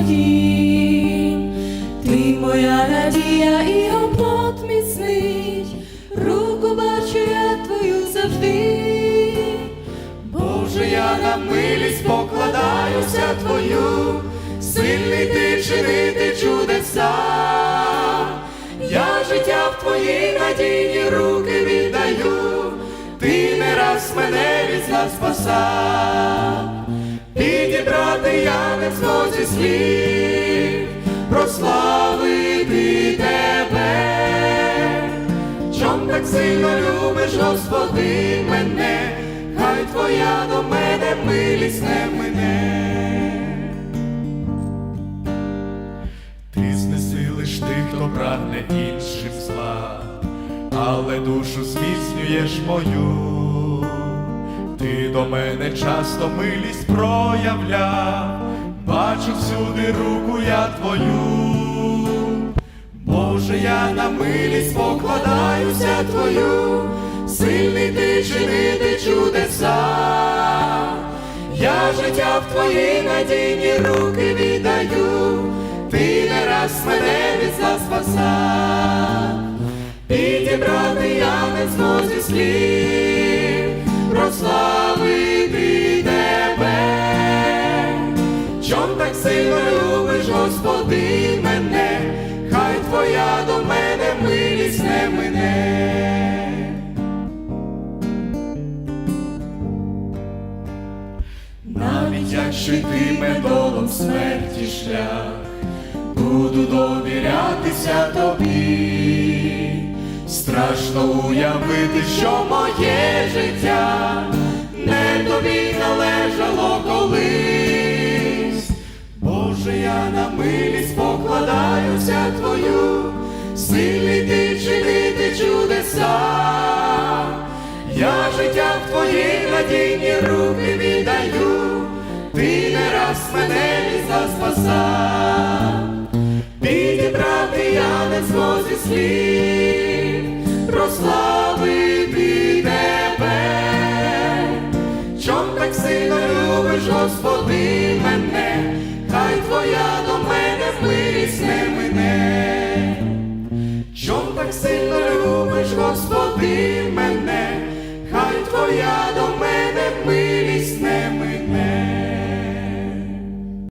шляхом ти моя надія і оплот міцний, руку бачу я твою завжди. Боже, я на милість покладаюся твою, сильний ти чинити чудеса, я життя в твої надійні руки віддаю, ти не раз мене від зла спасав, підібрати я не в змозі слів, прославити тебе. Чом так сильно любиш, Господи, мене, хай Твоя до мене милість не мине. Ти знесилиш тих, хто прагне іншим зла, але душу зміцнюєш мою. Ти до мене часто милість проявляв, бачу всюди руку я твою. Боже, я на милість покладаюся твою, сильний ти чинити чудеса, я життя в твої надійні руки віддаю, ти не раз мене від зла спасав, підібрати я не в змозі слів, прославити тебе. Чом так сильно любиш, Господи, мене, хай Твоя до мене милість не мине. Навіть якщо йтиме долом смерті шлях, буду довірятися тобі, страшно уявити, що моє життя не тобі належало колись. Боже, я на милість покладаюся твою, сильний ти чинити чудеса. Я життя в твої надійні руки віддаю, ти не раз мене від зла спасав, підібрати я не змозі слів, прославити тебе. Чом так сильно любиш, Господи, мене, хай Твоя до мене милість не мине. Чом так сильно любиш, Господи, мене, хай Твоя до мене.